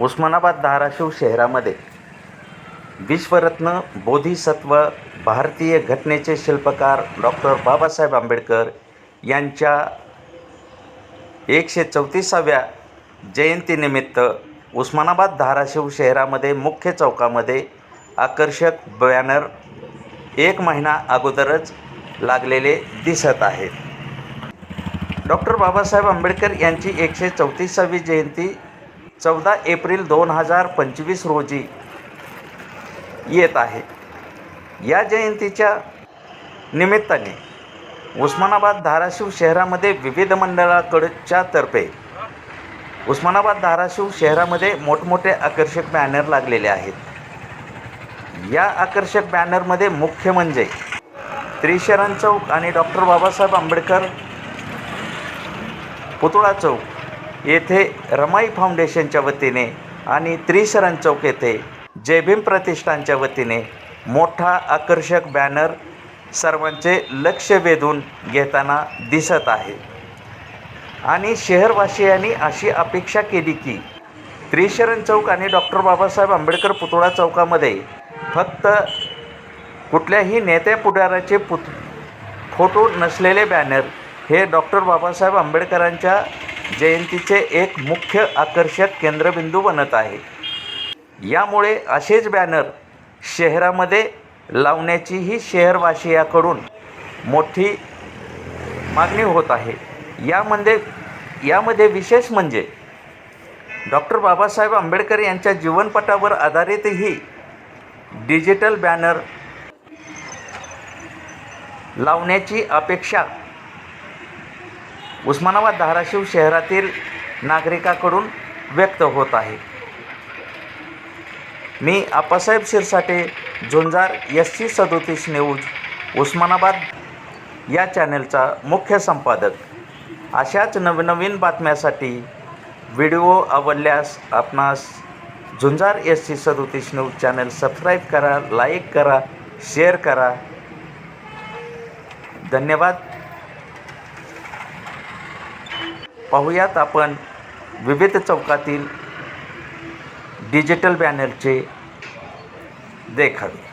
उस्मानाबाद धाराशिव शहरामध्ये विश्वरत्न बोधिसत्व भारतीय घटनेचे शिल्पकार डॉक्टर बाबासाहेब आंबेडकर यांच्या एकशे चौतीसाव्या जयंतीनिमित्त उस्मानाबाद धाराशिव शहरामध्ये मुख्य चौकामध्ये आकर्षक बॅनर एक महिना अगोदरच लागलेले दिसत आहेत. डॉक्टर बाबासाहेब आंबेडकर यांची एकशे चौतीसावी जयंती चौदा एप्रिल दोन हजार पंचवीस रोजी येत आहे. या जयंतीच्या निमित्ताने उस्मानाबाद धाराशिव शहरामध्ये विविध मंडळाकडच्या तर्फे उस्मानाबाद धाराशिव शहरामध्ये मोठमोठे आकर्षक बॅनर लागलेले आहेत. या आकर्षक बॅनरमध्ये मुख्य म्हणजे त्रिशरण चौक आणि डॉक्टर बाबासाहेब आंबेडकर पुतळा चौक येथे रमाई फाउंडेशनच्या वतीने आणि त्रिशरण चौक येथे जयभीम प्रतिष्ठानच्या वतीने मोठा आकर्षक बॅनर सर्वांचे लक्ष वेधून घेताना दिसत आहे. आणि शहरवासियांनी अशी अपेक्षा केली की त्रिशरण चौक आणि डॉक्टर बाबासाहेब आंबेडकर पुतळा चौकामध्ये फक्त कुठल्याही नेत्या पुढाऱ्याचे पुत फोटो नसलेले बॅनर हे डॉक्टर बाबासाहेब आंबेडकरांच्या जयंतीचे एक मुख्य आकर्षक केंद्रबिंदू बनत आहे. यामुळे असेच बॅनर शहरामध्ये लावण्याचीही शहरवासियाकडून मोठी मागणी होत आहे. यामध्ये यामध्ये विशेष म्हणजे डॉक्टर बाबासाहेब आंबेडकर यांच्या जीवनपटावर आधारितही डिजिटल बॅनर लावण्याची अपेक्षा उस्मानाबाद धाराशिव शहरातील नागरिकाकडून व्यक्त होत आहे. मी आप्पासाहेब शिरसाटे झुंजार एस सी सदोतीस न्यूज उस्मानाबाद या चॅनलचा मुख्य संपादक. अशाच नवनवीन बातम्यासाठी व्हिडिओ आवडल्यास आपणास झुंजार एस सी सदोतीस न्यूज चॅनल सबस्क्राईब करा लाईक करा शेअर करा. धन्यवाद. पाहूयात आपण विविध चौकातील डिजिटल बॅनरचे देखावे.